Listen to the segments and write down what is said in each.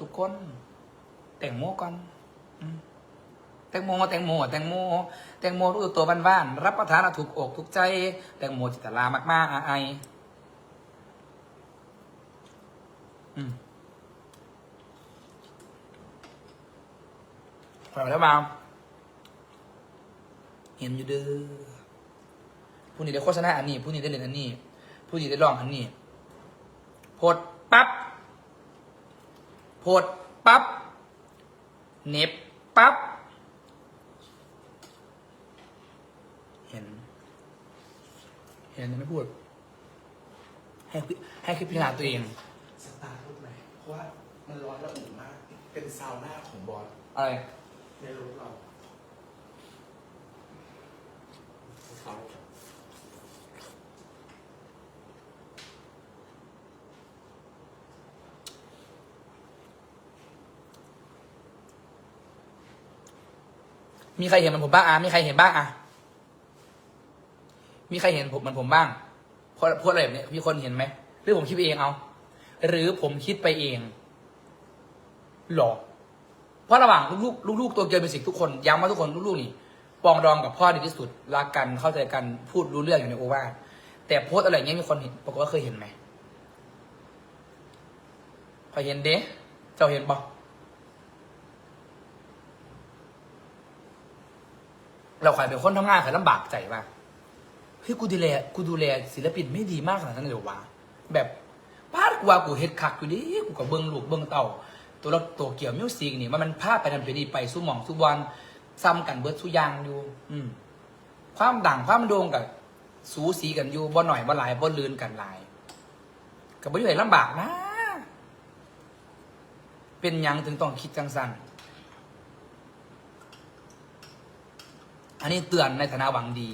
ทุกคน แต่งโมก่อนแตงโมแตงโมแตงโมแตงโมรู้ตัวบ้านๆรับประทานถูกอกถูกใจ แตงโมจิตลามากๆอาไออืมปล่อยแล้วมาเห็นอยู่เด้อผู้นี้ได้โฆษณาอันนี้ ผู้นี้ได้เล่นอันนี้ ผู้นี้ได้ลองอันนี้โพดปั๊บ โพดปั๊บเหน็บปั๊บเห็น เห็นแต่ไม่พูด ให้พิให้คิดพิจารณาตัวเอง สตาร์ทรถไหมเพราะว่ามันร้อนระอุมาก เป็นซาวน่าของบอสอะไรในรถเรา มีใครเห็นเหมันผมบ้างอะมีใครเห็นบ้างอะมีใครเห็นผมเหมือนผมบ้างเพราะพราะอะไรแบบนี้มีคนเห็นไหมหรือผมคิดไปเองเอา หรือผมคิดไปเองหรอเพราะระหว่างลูกๆลูกๆตัวเกียวเป็นสิ่งทุกคนย้ำว่าทุกคนลูกๆนี่ปองดองกับพ่อดีที่สุดรักกันเข้าใจกันพูดรู้เรื่องอย่างในโอวาทแต่โพสอะไรเงี้ยมีคนเห็นปรากฏว่าเคยเห็นไหมพอเห็นเด้เจ้าเห็นปะ เราขายเป็นคนทำงานขายลำบากใจป่ะเฮ้ยกูดูแลกูดูแลศิลปินไม่ดีมากขนาดนั้นเลยเหรอวะแบบพาดกว่ากูเฮ็ดคักอยู่ดิกูกับเบิ้งลูกเบิ้งเต่า ตัวเราตัวเกี่ยวมิวสิกนี่มันมันพาไปทำไปดีไปสู้หมองสู้บอลซ้ำกันเบิร์ดสู้ยางอยู่ อืม ความดังความโด่งกับสูสีกันอยู่บ่หน่อยบ่หลายบ่ลืนกันหลายกับบ่อยู่ไหนลำบากนะ เป็นหยังถึงต้องคิดจังสัน อันนี้เตือนในฐานะหวังดี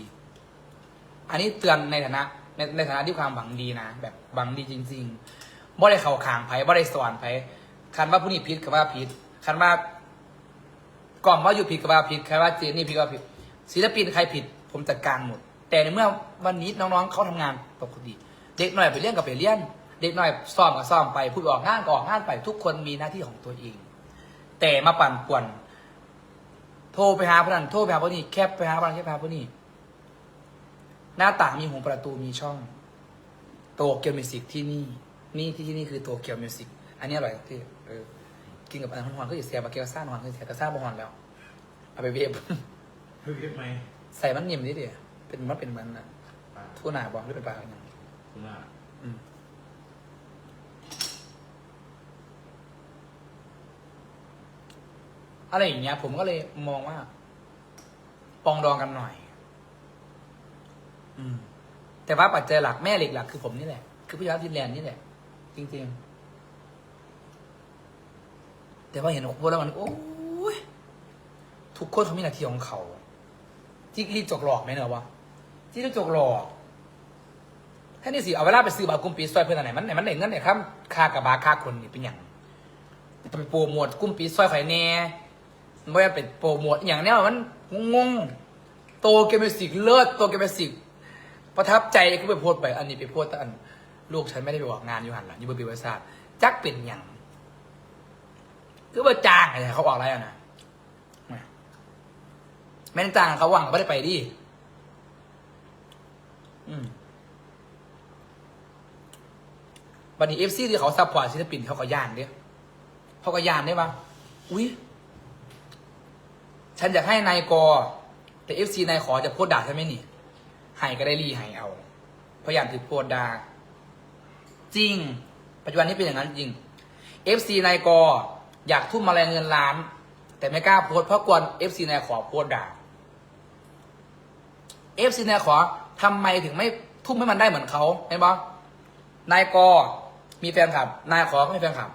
อันนี้เตือนในฐานะในในฐานะที่ความหวังดีนะแบบหวังดีจริง ๆบ่ได้เข่าขางไผบ่ได้สอนไผคันว่าผู้นี้ผิดกับว่าผิดคันว่ากล่องว่าอยู่ผิดกับว่าผิดคันว่าเจนี่ผิดกับว่าผิดศิลปินใครผิด ผมจัดการหมด แต่ในเมื่อวันนี้น้องๆเขาทำงานปกติ เด็กหน่อยไปเรียนกับไปเรียนเด็กหน่อยซ้อมกับซ้อมไปพูดออกงานก็ออกงานไปทุกคนมีหน้าที่ของตัวเอง แต่มาปั่นป่วน โทรไปหาพนันโทรไปหาพวกนี้แคปไปหาพนันแคปไปหาพวกนี้หน้าต่างมีหูประตูมีช่อง โตเกียวมิวสิกที่นี่นี่ที่ที่นี่คือโตเกียวมิวสิกอันนี้อร่อยที่เออกินกับอันนั้นหอนก็อยู่เสียบาเกียวซ่านหอนก็เสียกระซ่าบะหอนแล้วเอาไปเวฟเฮ้ยไหมใส่มันนิ่มนิดเดียวเป็นมันเป็นมันอะทั่วหนาบอกหรือเป็นปลาอะไรอย่างคุณอะ อืม อะไรอย่างเงี้ย ผมก็เลยมองว่า ปองดองกันหน่อย อืม แต่ว่าปัจจัยหลักแม่เหล็กหลักคือผมนี่แหละ คือพี่ยักษ์ฟินแลนด์นี่แหละ จริง ๆ แต่ว่าเห็นโพสต์แล้วมัน โอ้ยทุกคนเขามีหน้าที่ของเขาจิกรีดจกหลอกไหมเนอะวะจิกรีดจกหลอกถ้านี่สิ เอาเวลาไปซื้อบากุมปีซอยเพื่อนอันไหนมันไหนมันไหนเงินไหนครับค่ากับบาค่าคนนี่เป็นอย่างจะไปโปรโมทกุ้มปีซอยไข่แน่ ไม่ว่าเป็นโปรโมทอย่างเนี้ยมันงงๆโตเกมเมสิกเลิศโตเกมเมสิกประทับใจก็ไปโพสไปอันนี้ไปโพสแต่อันลูกฉันไม่ได้ไปออกงานอยู่หันหลังอยู่บนปีวิศาจักเป็นอย่างคือว่าจ้างอะไรเขาออกอะไรอะนะแม่นจ้างเขาหวังก็ไม่ได้ไปดิวันนี้เอฟซีที่เขาซัพพอร์ตศิลปินเขาก็ย่านเนี่ยเขาก็ย่านได้ปะอุ้ย ฉันอยากให้นายกอ แต่เอฟซีนายขอจะโพสต์ด่าใช่ไหมนี่ให้ก็ได้รีให้เอาเพราะอย่างถือโพสต์ด่าจริง ปัจจุบันนี้เป็นอย่างนั้นจริงเอฟซีนายกอ อยากทุ่มมาแรงเงินล้าน แต่ไม่กล้าโพสเพราะกลัวเอฟซีนายขอโพสต์ด่าเอฟซีนายขอทำไมถึงไม่ทุ่มให้มันได้เหมือนเขาเห็นปะนายกอมีแฟนคลับ นายขอก็มีแฟนคลับ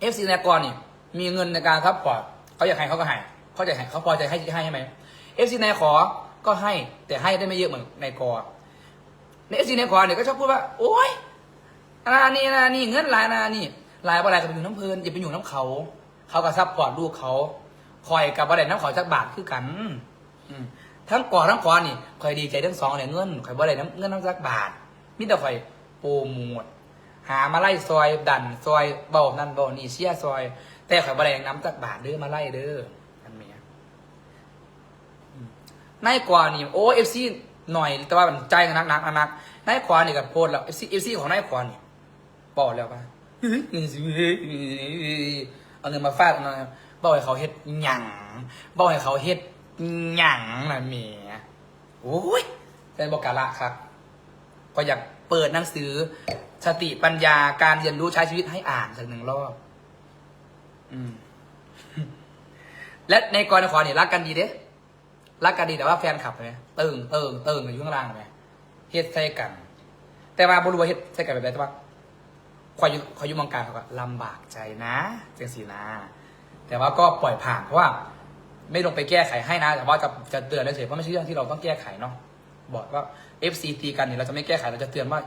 เอฟซีนายกอนี่มีเงินในการซัพพอร์ตเขาอยากให้เขาก็ให้ เขาจะเขาพอใจให้ให้ใช่ไหมเอฟซีนายขอก็ให้แต่ให้ได้ไม่เยอะเหมือนนายกอในเอฟซีนายขอเนี่ยก็ชอบพูดว่า โอ๊ยนานี่นานี่เงินหลายนานี่หลายบ่หลายก็ไปอยู่น้ำเพลินอย่าไปอยู่น้ำเขา เขาก็ซัพพอร์ตลูกเขาคอยกับบ่ได้น้ำเขาจักบาทคือกันทั้งก่อทั้งขอนี่คอยดีใจทั้งสองเนี่ยเงินคอยบ่ได้น้ำเงินน้ำจักบาทมิแต่คอยโปรโมทหามาไล่ซอยดันซอยเบานั่นเบานี่เชียซอย แต่ข่อยบะแรงน้ำจากบาทเด้อมาไล่เด้อ นายกว่านี่โอ้เอฟซีหน่อยแต่ว่ามันใจนักนักนักนักนายกว่านี่กับโพดแล้วเอฟซีเอฟซีของนายกว่านี่บอกแล้วป่ะเอาเงินมาฟาดเอาหน่อยบอกให้เขาเฮ็ดหยั่งบอกให้เขาเฮ็ดหยั่งนะเมียโอ้ยเป็นบอกกาละครับ ก็อยากเปิดหนังสือ สติปัญญาการเรียนรู้ใช้ชีวิตให้อ่านสักหนึ่งรอบอืมและในกรณีขอเนี่ยรักกันดีเด้ รักกันดีแต่ว่าแฟนขับไหมเติงเติงเติงอยู่ข้างล่างไหมเฮ็ดใส่กัน แต่ว่าบรู้ว่าเฮ็ดใส่กันแบบไหนแต่ว่าคอยอยู่คอยอยู่มองการเขาก็ลำบากใจนะเจังสีนะแต่ว่าก็ปล่อยผ่านเพราะว่าไม่ลงไปแก้ไขให้นะ แต่ว่าจะจะเตือนเฉยเพราะไม่ใช่เรื่องที่เราต้องแก้ไขเนาะบอกว่า FC ตีกันเนี่ยเราจะไม่แก้ไขเราจะเตือนว่า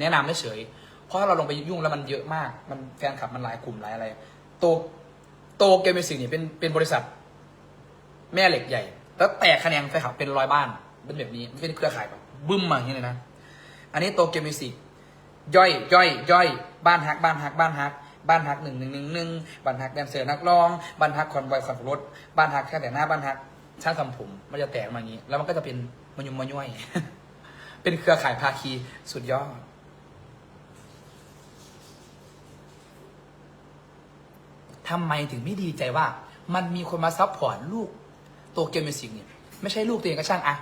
แนะนำเฉยเพราะถ้าเราลงไปยุ่งแล้วมันเยอะมาก มันแฟนคลับมันหลายกลุ่มหลายอะไร โตโตเกมมิวสิกเนี่ยเป็นเป็นบริษัท แม่เหล็กใหญ่ แล้วแตกคะแนนแฟนคลับเป็นร้อยบ้าน เป็นแบบนี้มันเป็นเครือข่ายแบบบึ้มมาอย่างนี้เลยนะ อันนี้โตเกมมิวสิกย่อยย่อยย่อยบ้านฮักบ้านฮักบ้านฮักบ้านฮักหนึ่งหนึ่งหนึ่งหนึ่งบ้านฮักแดนเซอร์นักร้อง บ้านฮักคอนบอยคอนรถ บ้านฮักแค่แต่งหน้าบ้านฮักช่างทำผม มันจะแตกมาอย่างนี้ แล้วมันก็จะเป็นมันยุมมันย่อย เป็นเครือข่ายภาคีสุดยอด ทำไมถึงไม่ดีใจว่า มันมีคนมาซัพพอร์ตลูก ตเกียวมิวสิกเนี่ยไม่ใช่ลูกตัวเองก็ช่างอะ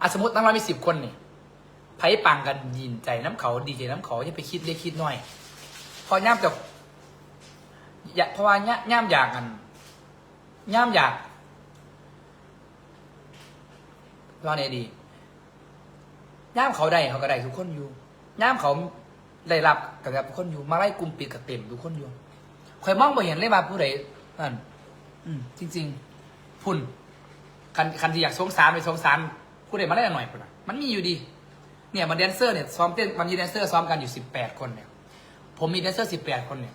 อะสมมติตั้งร้อยมีสิบคนนี่ไพ่ปังกันยินใจน้ำเขาดีใจน้ำเขาอย่าไปคิดเล็กคิดน้อย พอย่ามจะอยากเพราะว่าย่าย่ามอยากกันย่ามอยากว่าไงดีย่ามเขาได้เขาก็ได้ทุกคนอยู่ย่ามเขาได้รับกับทุกคนอยู่ มาไล่กลุ่มปิดกับเต็มทุกคนอยู่ข่อยมองบ่เห็นเลยว่าผู้ใดนั่นอืมจริง ๆ พุ่นคันคันที่อยากสงสารไปสงสารผู้ใดมาได้หน่อยพุ่นอะมันมีอยู่ดี เนี่ยมันแดนเซอร์เนี่ยซ้อมเต้นมันมีแดนเซอร์ซ้อมกันอยู่สิบแปดคนเนี่ย ผมมีแดนเซอร์สิบแปดคนเนี่ย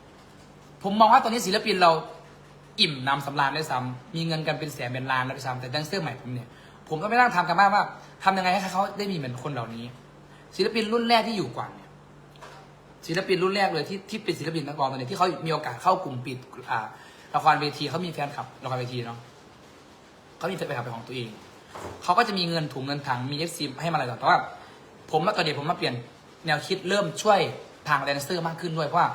ผมมองว่าตอนนี้ศิลปินเราอิ่มนำสำราญได้ซ้ำมีเงินกันเป็นแสนเป็นล้านแล้วด้วยซ้ำแต่แดนเซอร์ใหม่ผมเนี่ย ผมก็ไม่นั่งทำกันบ้างว่าทำยังไงให้เขาได้มีเหมือนคนเหล่านี้ ศิลปินรุ่นแรกที่อยู่ก่อนเนี่ย ศิลปินรุ่นแรกเลยที่ที่เป็นศิลปินนักร้องตอนนี้ที่เขามีโอกาสเข้ากลุ่มปิดอ่าละครเวทีเขามีแฟนคลับละครเวทีเนาะ เขามีแฟนคลับเป็นของตัวเอง เขาก็จะมีเงินถุงเงินถังมีเอฟซีให้มาอะไรต่อแต่ว่า ผมมาตอนเด็กผมมาเปลี่ยนแนวคิดเริ่มช่วยทางแดนเซอร์มากขึ้นด้วยเพราะว่า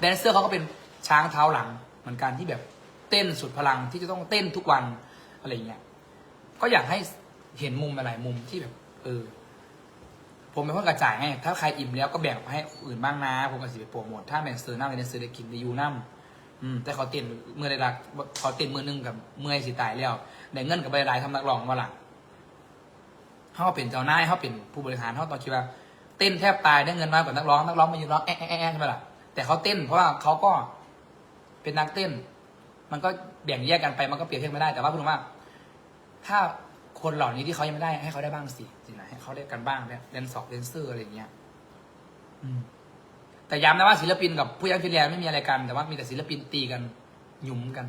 แดนเซอร์เขาก็เป็นช้างเท้าหลังเหมือนกันที่แบบเต้นสุดพลังที่จะต้องเต้นทุกวันอะไรเงี้ย ก็อยากให้เห็นมุมหลายๆมุมที่แบบเออผมเป็นคนกระจายไงถ้าใครอิ่มแล้วก็แบ่งให้อื่นบ้างนะ ผมก็สิไปโปรโมทถ้าแบ่งซื้อน้ำในซื้อได้กินได้ยูน้ำอืมแต่เขาเต้นเมื่อได้รักเขาเต้นมือหนึงกับเมื่อสิตายแล้ว ได้เงินกับใบรายทำนักร้องมาหลังเขาเป็นเจ้านายเขาเป็นผู้บริหารเขาตอนคิดว่าเต้นแทบตายได้เงินมากกว่านักร้องนักร้องมายืนร้องแอะแอะแอะแอะใช่ไหมล่ะแต่เขาเต้นเพราะว่าเขาก็เป็นนักเต้น มันก็แบ่งแยกกันไปมันก็เปรียบเทียบไม่ได้แต่ว่าพูดว่า ถ้าคนเหล่านี้ที่เขายังไม่ได้ให้เขาได้บ้างสิสินะให้เขาได้กันบ้างเนี่ยเดนสอกเดนเซอร์อะไรอย่างเงี้ยอืมแต่ย้ำนะว่าศิลปินกับผู้ยังฟิเลียไม่มีอะไรกัน แต่ว่ามีแต่ศิลปินตีกันหยุมกัน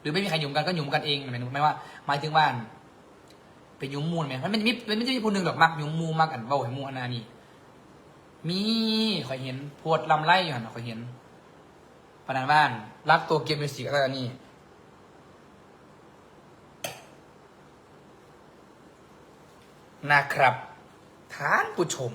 หรือไม่มีใครหยุมกันก็หยุมกันเองหมายถึงไม่ว่าหมายถึงว่าไปหยุมมูลไหมมันไม่มีมันไม่ใช่ผู้หนึ่งหรอกมักหยุมมูมักอันเบาให้มูอันนานี่มีคอยเห็นโพดลำไล่อยู่หันคอยเห็นปนันบ้านรักตัวเกมมิวสิกอะไรนี่นะครับท่านผู้ชม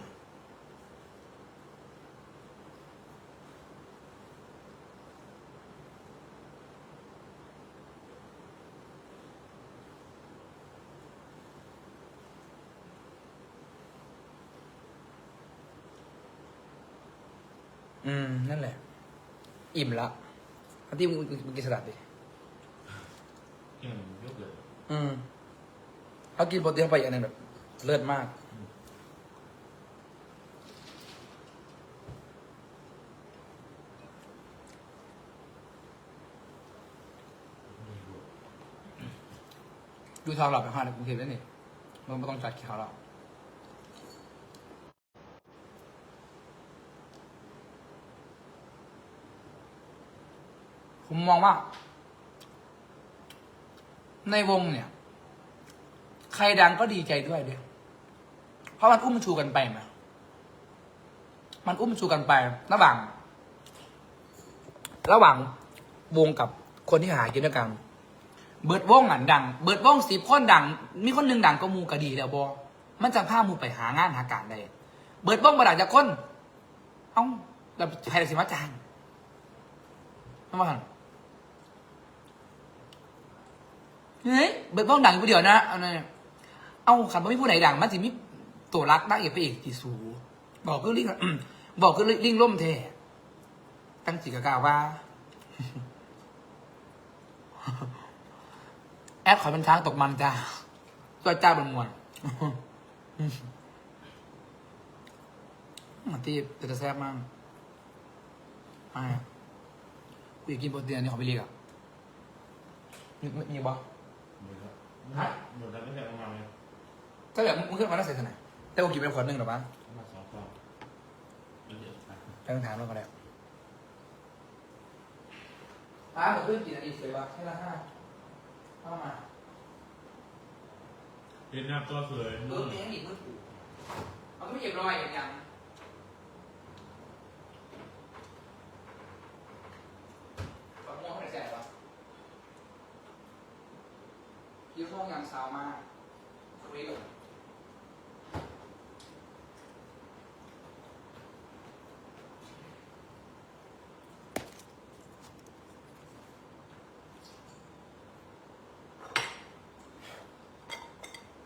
อืม นั่นแหละ อิ่มละอันที่มึงมึงกินสลัดดิอืมยกเลยอืมเขากินโปรตีนเข้าไปอีกอันหนึงแบบ เลิศมาก ดูทองหลับไปห้าในกรุงเทพแล้วนี่มันไม่ต้องจัดข่าวเรา ผมมองว่า ในวงเนี่ย ใครดังก็ดีใจด้วยเดียวเพราะมันอุ้มชูกันไปมามันอุ้มชูกันไประหว่าง ระหว่างวงกับคนที่หากินด้วยกัน เบิดวงอะดัง เบิดวงสิบคนดัง มีคนหนึ่งดังก็มูกะดีแล้วบอมันจะพามูไปหางานหาการได้ เบิดวงมาดังจากคน เอ้าเราใครสิมาจ้างทำไมกัน เฮ้ยเบิร์ดวงดังอยู่เดียวนะเอาหน่อยเอาขันว่มีผู้ไหนดังมันสิมีตัวรักนักเอกพระเอกที่สูบอกคือลิง บอกคือลิงล่มแท้ตั้งจิกะกาว่า แอปขอยเป็นช้างตกมันจ้าตัวจ้าบนมวลมันที่จะแซ่บมากมากูอยากกินโปรตีนอันนี้ของพี่เลีกอะมีมีบ่ หมดแล้วหมดแล้วไม่ใช่ประมาณเลยถ้าแบบมึงขึ้นมาแล้วใส่เท่าไหร่แต่กูกินไปขวดหนึ่งหรอปะมาสองฟองแล้วเดี๋ยวไปไปต้องถามเราก็ได้ป้าผมขึ้นกี่นาทีสวยวะแค่ละห้าเข้ามาเป็นหน้าตัวสวย เออมีให้หนีมือถือเอาไม่เก็บรอยอย่างยังปากม่วงไม่ได้แสบปะ ยืดห้องยังสาวมากคุยก่อน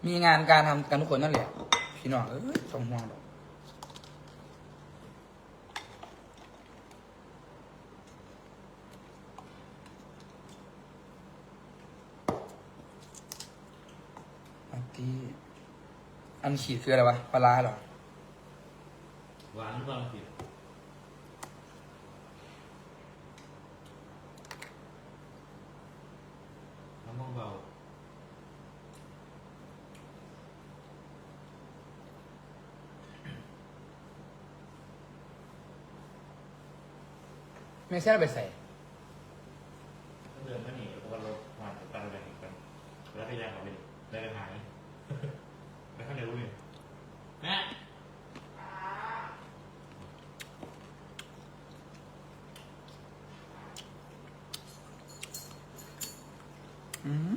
มีงานการทำกันทุกคนนั่นแหละ พี่น้องเอ้ยสองห่วงหรอกอันที่ อันขีดคืออะไรวะปลาร้าเหรอ หวานหรือเปล่าผิดน้ำมันเบาไม่ใช่เราไปใส่ ถ้าเดินไม่หนีเพราะว่ารถมาจากตาแดงกันแล้วก็ยางเอาไปดิได้กันหายแล้วข้างในรู้นี่แม่ อืม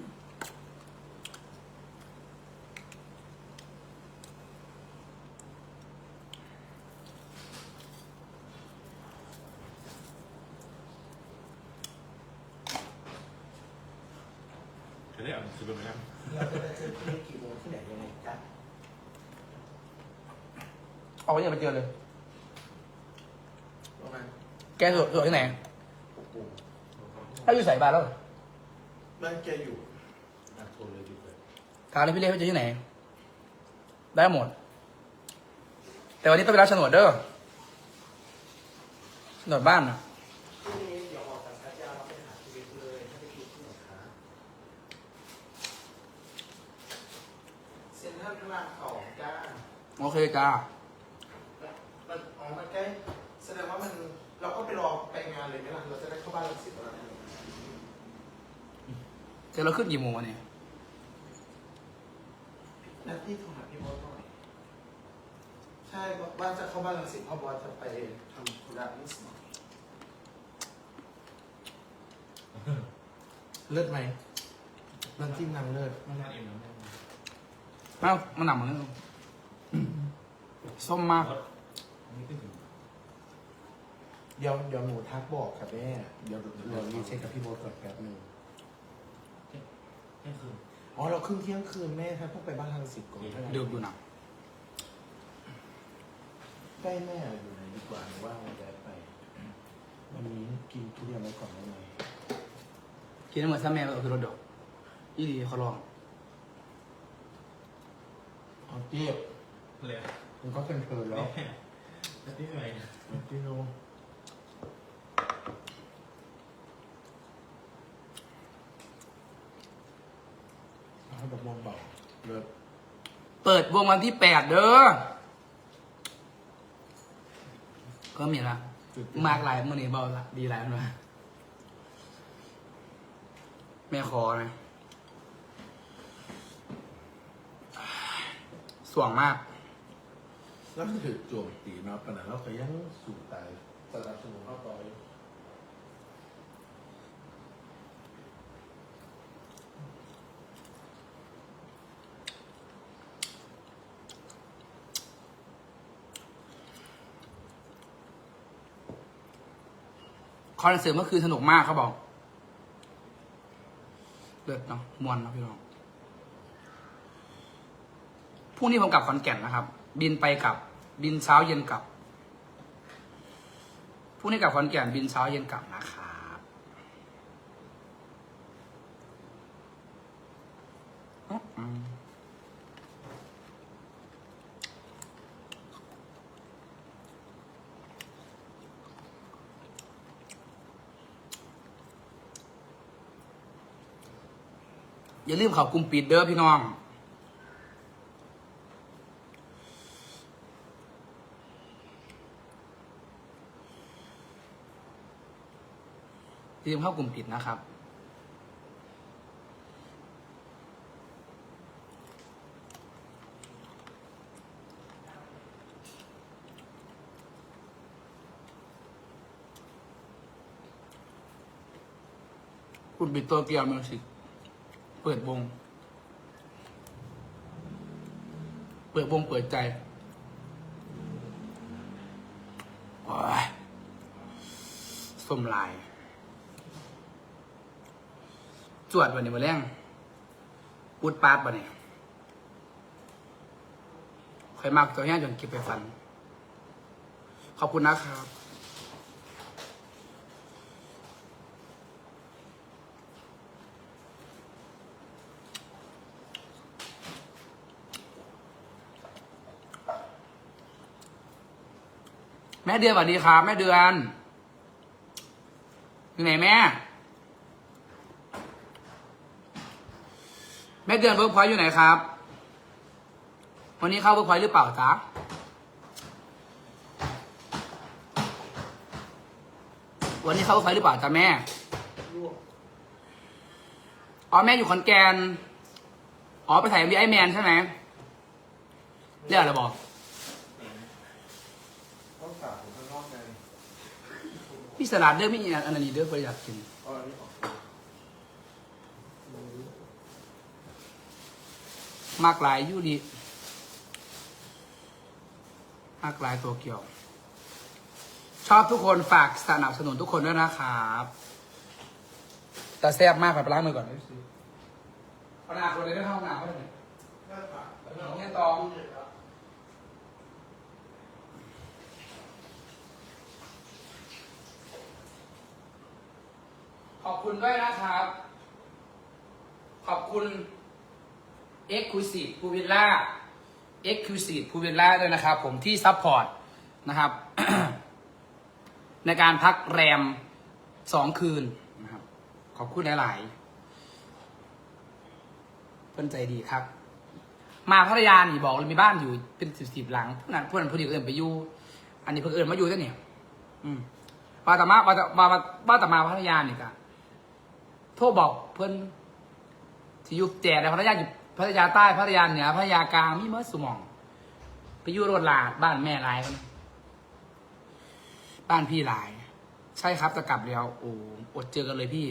จะได้เอาสุดไปแล้ว เราจะไปเจอที่นี่กี่โมงที่ไหนยังไงจ๊ะ เอาไว้อย่าไปเจอเลยประมาณแกสวดสวดที่ไหนหกโมงถ้าอยู่ใส่บาตรแล้วบ้านแกอยู่นักโทรเลยดีกว่าถามเลยพี่เล็กว่าจะที่ไหน ได้หมด แต่วันนี้ต้องไปรับโฉนดเด้อโฉนดบ้านนะพรุ่งนี้เดี๋ยวออกจากพัทยาเราไปหาชีวิตเลยถ้าไปคิดที่ไหนคะเซ็นทรัลพระรามสองจ้าโอเคจ้า บ้านหลังสิบแล้วนะเจอเราขึ้นกี่โมงวะเนี่ยนัดที่โทรหาพี่บอสหน่อย ใช่บอกว่าจะเข้าบ้านหลังสิบเพราะบอสจะไปทำธุระนิดหน่อยเลิศไหมน้ำจิ้มนางเลิศมันน่าอิ่มนะแม่มามันหนักเหมือนกันส้มมากนี่ขึ้นถึง เดี๋ยวเดี๋ยวหนูทักบอกกับแม่ เดี๋ยวเดี๋ยวรีเช็คกับพี่โบทก่อนแป๊บหนึงนี่คือ อ๋อเราครึ่งเที่ยงคืนแม่ครับต้องไปบ้านทางสิบก่อนเดือบอยู่หนักใกล้แม่อยู่ไหนดีกว่าหรือว่าเราจะไป วันนี้กินทุเรียนไว้ก่อนได้ไหมกินน้ำเหมือนซ้ำแม่ก็คือรถดอกอีดีเขาลองเอาเจี๊ยบเลยมันก็เป็นเพลินแล้ว แล้วที่ไหนที่โนเอา ให้บบมองเบาเลิศเปิดวงวันที่แปดเด้อก็มีละมากหลายมื่อนี้เบาละดีหลายมันมาแม่คอนะสว่างมาก แล้วถือโจมตีเนาะขนาดเราก็ยังสู่ตายสนับสนุนเข้าต่ออยู่ คอนเสิร์ตเมื่อคืนสนุกมากเขาบอกเลิศเนาะมวนเนาะพี่น้องพรุ่งนี้ผมกลับขอนแก่นนะครับ บินไปกลับ บินเช้าเย็นกลับพรุ่งนี้กลับขอนแก่นบินเช้าเย็นกลับนะครั อย่าลืมเขากลุ่มปิดเด้อพี่น้องอย่าลืมเข้ากลุ่มปิดนะครับ คุณปิดตัวเกียวมิวสิก เปิดวง เปิดวงเปิดใจโอ้ยส้มลาย จวดวันนี้มาแรงอุดปาดวันนี้ใครมากตัวแห้งจนเก็บไปฟัน ขอบคุณนะครับ แม่เดือนสวัสดีครับแม่เดือนอยู่ไหนแม่ แม่เดือนเวิร์กพอยอยู่ไหนครับ วันนี้เข้าเวิร์กพอยหรือเปล่าจ๊ะวันนี้เข้าเวิร์กพอยหรือเปล่าจ๊ะแม่อ๋อแม่อยู่ขอนแก่นอ๋อไปถ่ายมีไอแมนใช่ไหมเรียกอะไรบอก ต้องฝากผมข้างนอกไงพี่สลัดเด้อพี่อันนี้เด้อเพื่ออยากกินเอาอันนี้ออกมากหลายอยูดีมากหลายตัวเกี่ยว ชอบทุกคนฝากสนับสนุนทุกคนด้วยนะครับแต่แซ่บมากไปล้างมือก่อนไม่ซื้อขนาดคนเลยได้เข้าห้องน้ำก็ได้ได้ฝากเงี้ยตอง ขอบคุณด้วยนะครับ ขอบคุณ e x c l u s i v e พูวิลล่า e x c l u s i v e พูวิลล่าด้วยนะครับ ผมที่ซัพพอร์ตนะครับ ในการพักแรมสองคืนนะครับ ขอบคุณหลาย ๆ เพื่อนใจดีครับ มาพัทยานี่บอกเลยมีบ้านอยู่เป็นสิบสิบหลังพวกนั้นพวกนั้นพวกนี้เอื่นไปอยู่ อันนี้เพิ่งเอื่นมาอยู่ซะเนี่ย อืมว่าแต่มาว่าแต่ว่าว่าแต่มาพัทยานี่กะ โทรบอกเพื่อนที่อยู่แจกในพัทยาอยู่พัทยาใต้พัทยาเหนือพัทยากลางมีเมื่อสมอง ไปอยู่รดลาดบ้านแม่หลายคนบ้านพี่หลาย ใช่ครับจะกลับแล้วโอ้อดเจอกันเลยพี่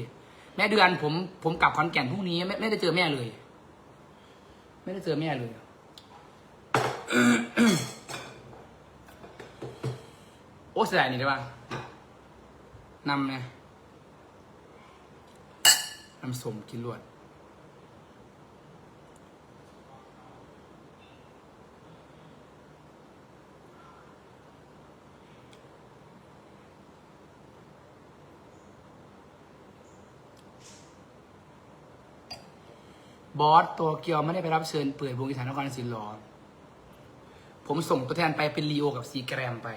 แม่เดือนผม ผมกลับขอนแก่นพรุ่งนี้ไม่ไม่ได้เจอแม่เลย ไม่ได้เจอแม่เลยโอ้เสียดายนี่ได้ป่ะนำเนี่ย นำสมกินรวด บอสตัวเกียวไม่ได้ไปรับเชิญเปิดวงอีสานนครศิลป์หรอ ผมส่งตัวแทนไปเป็นลีโอกับซีแกรมไป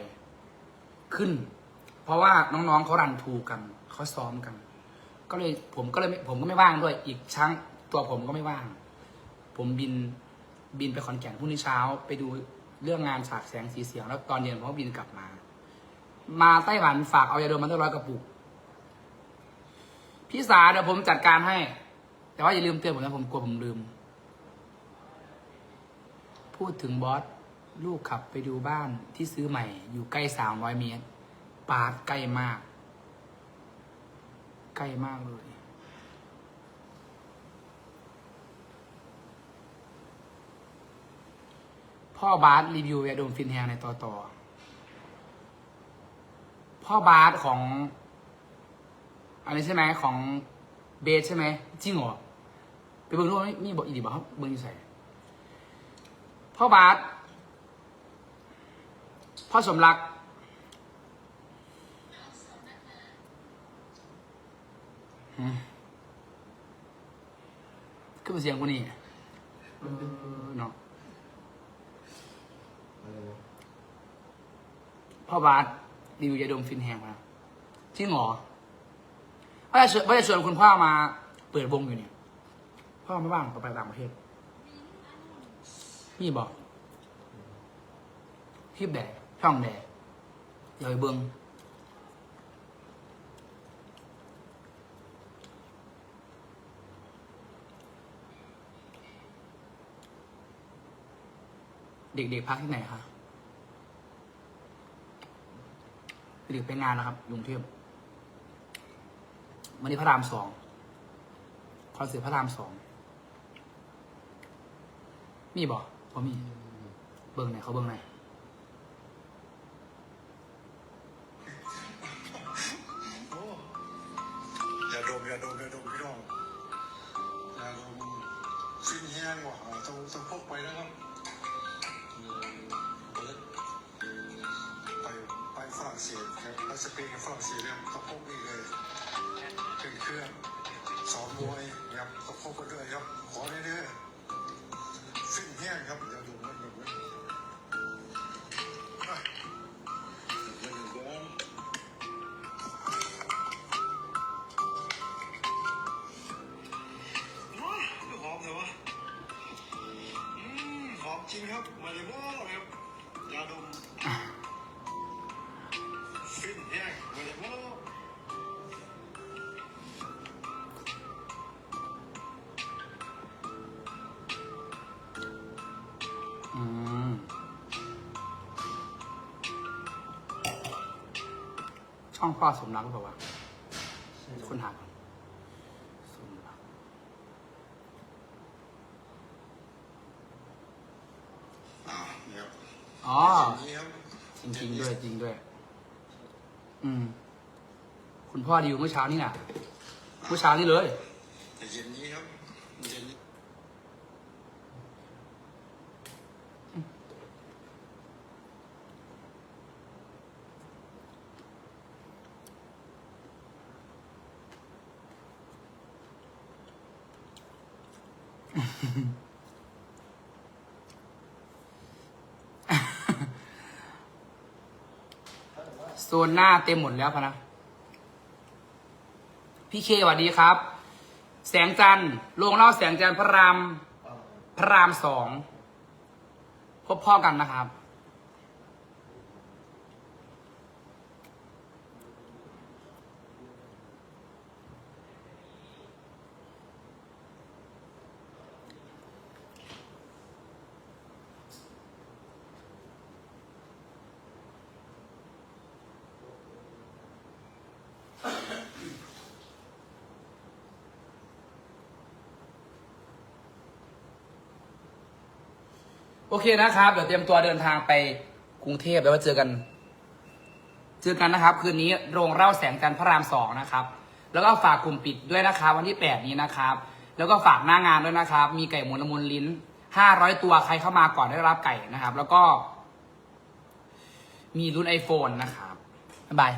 ขึ้น เพราะว่าน้องๆเขารันทูกัน เขาซ้อมกัน ก็เลยผมก็เลยผมก็ไม่ว่างด้วย อีกช้างตัวผมก็ไม่ว่าง ผมบินบินไปขอนแก่นพรุ่งนี้เช้า ไปดูเรื่องงานฉากแสงสีเสียง แล้วตอนเย็นผมก็บินกลับมา มาไต้หวันฝากเอายาดมมาตั้งร้อยกระปุกพี่สาเดี๋ยวผมจัดการให้ แต่ว่าอย่าลืมเตือนผมนะผมกลัวผมลืม พูดถึงบอสลูกขับไปดูบ้านที่ซื้อใหม่ อยู่ใกล้สามร้อยเมตรปาดใกล้มาก ใกล้มากเลย พ่อบาสรีวิวยาดมฟินแฮงในต่อต่อ พ่อบาสของ อันนี้ใช่ไหมของเบสใช่ไหมจริงเหรอไปเบิ่งรูปมีบอกอีดีบอกเขาเบิ่งอยู่ใส่พ่อบาสพ่อสมรัก หืมคือเป็นเสียงกูนี่เออเนาะอะไรนะพ่อบาสรีวิวยาดมฟินแฮงมาจริงเหรอว่าจะชวนว่าจะชวนคุณพ่อมา เปิดวงอยู่เนี่ย พ่อไม่ว่างไปต่างประเทศพี่บอกคลิปแดดช่องแดดอย่าไปเบิง เด็กๆพักที่ไหนคะเด็กไปงานนะครับกรุงเทพวันนี้พระรามสองคอนเสิร์ตพระรามสองมีบอกว่ามี เบิ้งไหนเขาเบิ้งไหน ช่องพ่อสมรักหรือเปล่าวะคนหาก่อนสมรักอ่าเนี่ยครับอ๋ออย่างนี้ครับจริงๆด้วยจริงด้วย อืม คุณพ่อดีลเมื่อเช้านี่น่ะ เมื่อเช้านี่เลยแต่เย็นนี้ครับเย็นนี้ โซนหน้าเต็มหมดแล้วพะนะ พี่เคสวัสดีครับ แสงจันทร์โรงเล่าแสงจันทร์พระราม พระรามสองพบพ่อกันนะครับ อเคนะครับ เดี๋ยวเตรียมตัวเดินทางไปกรุงเทพแล้วมาเจอกัน เจอกันนะครับ คืนนี้โรงเล่าแสงจันทร์พระรามสองนะครับ แล้วก็ฝากกลุ่มปิดด้วยนะครับ วันที่แปดนี้นะครับ แล้วก็ฝากหน้างานด้วยนะครับ มีไก่หมุนละมุนลิ้นห้าร้อยตัวใครเข้ามาก่อนได้รับไก่นะครับ แล้วก็ มีรุ่น iPhone นะครับ บ๊ายบาย